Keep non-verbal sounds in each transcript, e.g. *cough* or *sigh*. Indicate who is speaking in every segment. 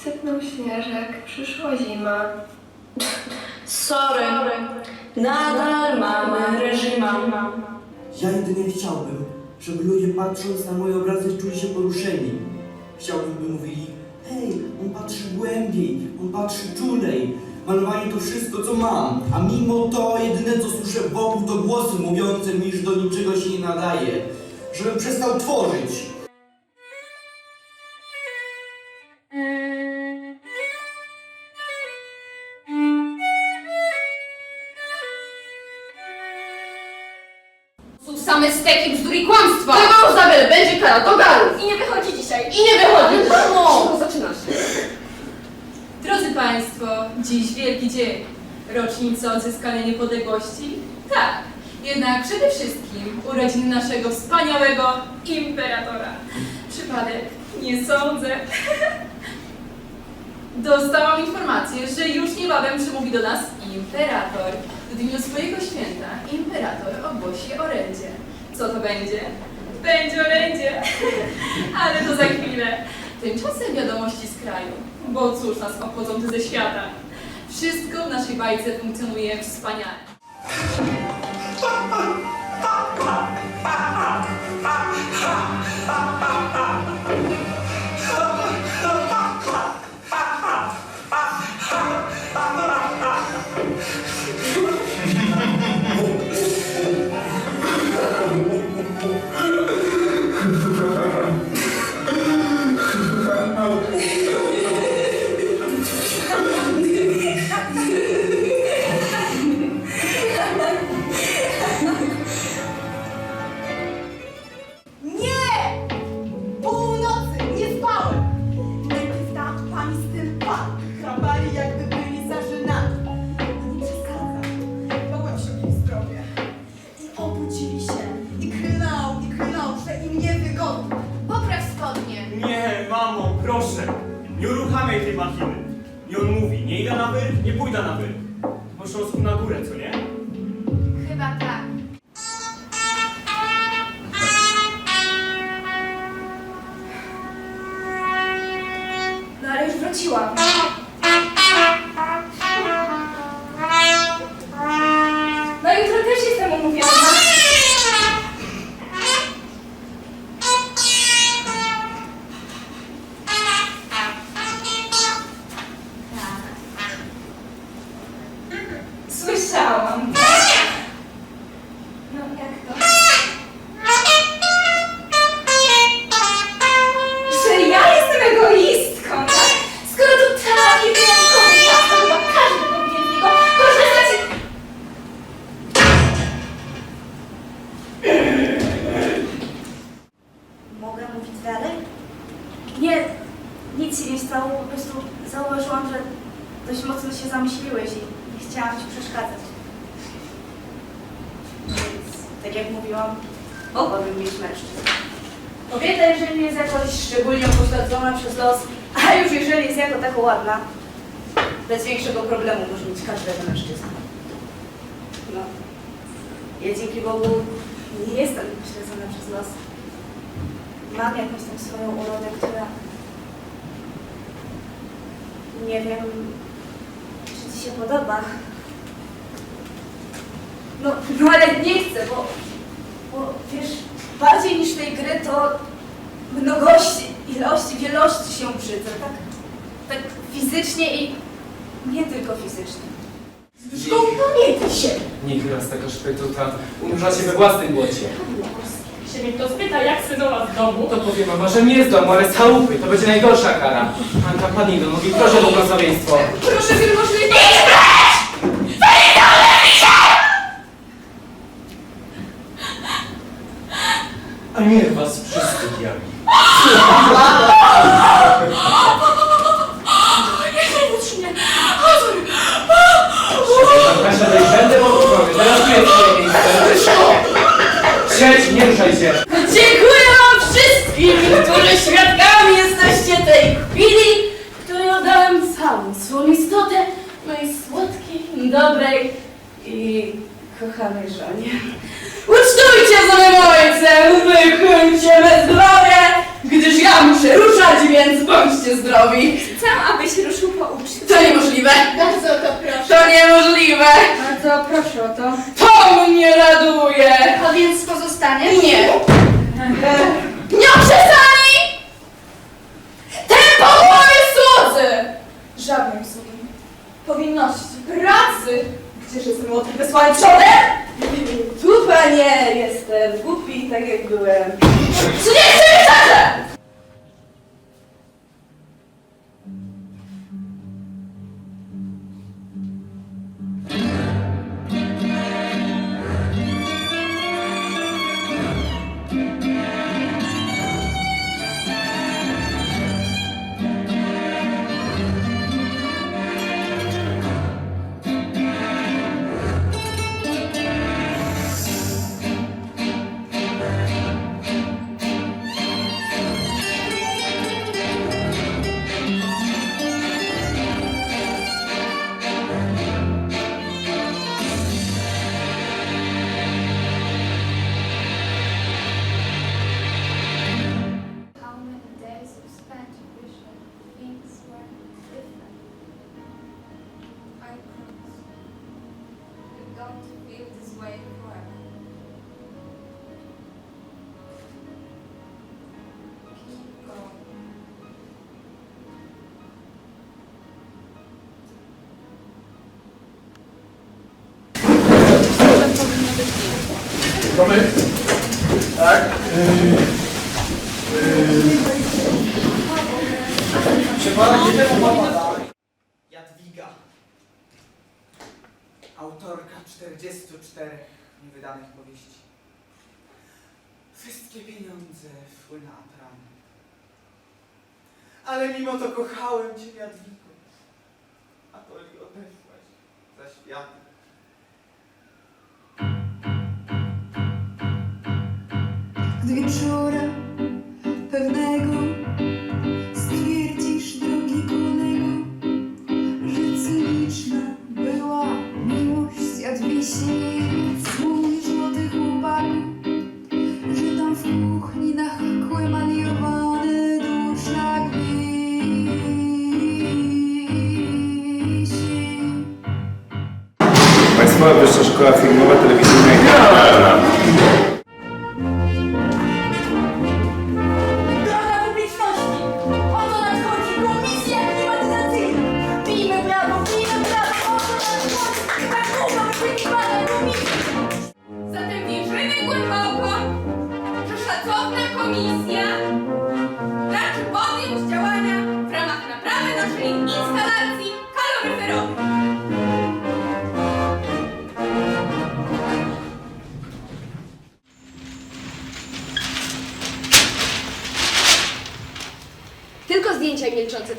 Speaker 1: Spadł śnieżek, przyszła zima.
Speaker 2: Sorry, nadal mamy reżima.
Speaker 3: Ja jedynie chciałbym, żeby ludzie patrząc na moje obrazy czuli się poruszeni. Chciałbym, by mówili, hej, on patrzy głębiej, on patrzy czulej. Malowanie to wszystko, co mam, a mimo to jedyne, co słyszę wokół, to głosy mówiące mi, że do niczego się nie nadaje. Żebym przestał tworzyć.
Speaker 4: Same steki, bzdur i kłamstwa!
Speaker 2: Tego Izabel, będzie kara, to gal!
Speaker 4: I nie wychodzi dzisiaj!
Speaker 2: I nie wychodzi!
Speaker 4: Mamo!
Speaker 2: Zaczyna się.
Speaker 5: Drodzy Państwo, dziś wielki dzień. Rocznica odzyskania niepodległości? Tak. Jednak przede wszystkim urodziny naszego wspaniałego imperatora. Przypadek? Nie sądzę. *laughs* Dostałam informację, że już niebawem przemówi do nas imperator. W dniu swojego święta imperator ogłosi orędzie. Co to będzie? Będzie orędzie. Ale to za chwilę. Tymczasem wiadomości z kraju. Bo cóż nas obchodzą te ze świata. Wszystko w naszej bajce funkcjonuje wspaniale.
Speaker 6: Nie! *laughs*
Speaker 7: Uruchamiaj tej machiny. I on mówi, nie idę na wyr, nie pójdę na wyr. Po szosku na górę, co nie?
Speaker 4: Chyba tak.
Speaker 6: No ale już wróciłam.
Speaker 8: Nie stało, po prostu zauważyłam, że dość mocno się zamyśliłeś i nie chciałam Ci przeszkadzać. Więc, tak jak mówiłam, mogłabym mieć mężczyzn. Kobieta, jeżeli jest jakoś szczególnie upośledzona przez los, a już jeżeli jest jako taka ładna, bez większego problemu może mieć każdego mężczyzna. No, ja dzięki Bogu nie jestem upośledzona przez los mam jakąś tam swoją urodę, która nie wiem, czy Ci się podoba. No, no ale nie chcę, bo, bo wiesz, bardziej niż tej gry to mnogości, ilości, wielości się brzydzę, tak, tak fizycznie i nie tylko fizycznie. Zresztą pamiętaj się!
Speaker 9: Nikt raz taka szpejtuta umrza się we własnym błocie.
Speaker 5: Się mnie kto spyta, jak synowa w domu,
Speaker 9: To powie mama, że nie z domu, ale z chałupy. To będzie najgorsza kara. Anka, padnij do nogi, proszę o błogosławieństwo.
Speaker 5: proszę wielmożny
Speaker 7: A niech was wszyscy diabli. *laughs* *laughs* *laughs*
Speaker 9: ruszaj się.
Speaker 2: Dziękuję wam wszystkim, którzy świadkami jesteście tej chwili, której oddałem całą swą istotę mojej słodkiej, dobrej i kochanej żonie. Ucztujcie za moim ojcem, wychylcie me zdrowie, gdyż ja muszę ruszać, więc bądźcie zdrowi.
Speaker 4: Chcę, abyś ruszył po uczcie.
Speaker 2: To niemożliwe.
Speaker 4: Bardzo to proszę.
Speaker 2: To niemożliwe.
Speaker 4: Bardzo proszę o to.
Speaker 2: To mnie raduje.
Speaker 4: A więc pozostanie?
Speaker 2: Nie. Nie przestali! Ten powołany słudzy! Żadnej sługi. Powinności, pracy. Gdzież jest młody wysłany przodem? Tu, panie, jestem głupi, tak jak byłem. Czy nie
Speaker 10: Tomek? Tak?
Speaker 3: Jadwiga. Autorka 44 niewydanych powieści. Wszystkie pieniądze szły na Atran. Ale mimo to kochałem Cię, Jadwigo. A to odeszłaś za światem.
Speaker 11: Gdy wieczorem pewnego stwierdzisz, drogi kolego, że cyniczna była miłość Jadwisiec, mówisz młody chłopaku, że tam w kuchni na hakłe maniowany duszak wisi.
Speaker 10: Państwowa Wyższa Szkoła Filmowa, Telewizyjna i Teatralna.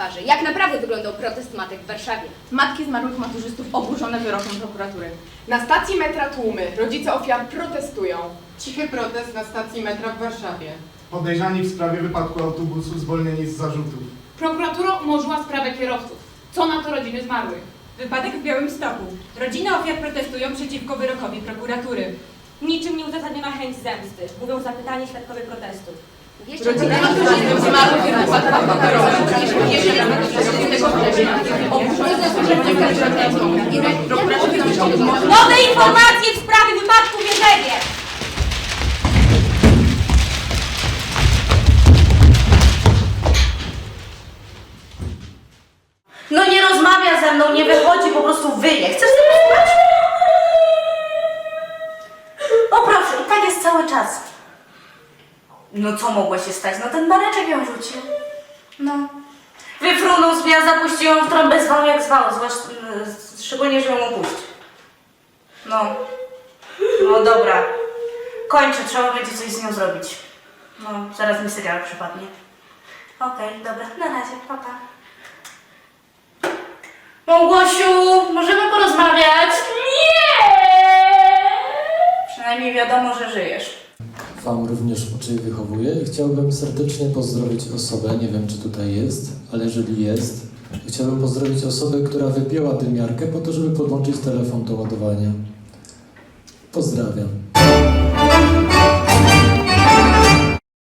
Speaker 4: Twarze. Jak naprawdę wyglądał protest matek w Warszawie?
Speaker 5: Matki zmarłych maturzystów oburzone wyrokiem prokuratury.
Speaker 12: Na stacji metra tłumy. Rodzice ofiar protestują. Cichy protest na stacji metra w Warszawie.
Speaker 10: Podejrzani w sprawie wypadku autobusu zwolnieni z zarzutów.
Speaker 13: Prokuratura umorzyła sprawę kierowców. Co na to rodziny zmarłych?
Speaker 5: Wypadek w Białymstoku. Rodziny ofiar protestują przeciwko wyrokowi prokuratury.
Speaker 13: Niczym nieuzasadniona chęć zemsty. Mówią zapytanie świadkowie protestu. Nowe informacje w sprawie wypadku w Jerzewie!
Speaker 8: No co mogło się stać? No ten bareczek ją rzucił. No. Wyfrunął z mnie, a zapuścił ją w trąbę zwał jak zwał, zwłaszcza, mm, szczególnie, że ją opuścił. No. No dobra. Kończę, trzeba będzie coś z nią zrobić. No, zaraz mi serial przypadnie. Okej, dobra, na razie, papa. Pa. Małgosiu, możemy porozmawiać? Nie! Przynajmniej wiadomo, że żyjesz.
Speaker 14: Wam również uczę i wychowuję i chciałbym serdecznie pozdrowić osobę, nie wiem czy tutaj jest, ale jeżeli jest, chciałbym pozdrowić osobę, która wypięła dymiarkę po to, żeby podłączyć telefon do ładowania. Pozdrawiam.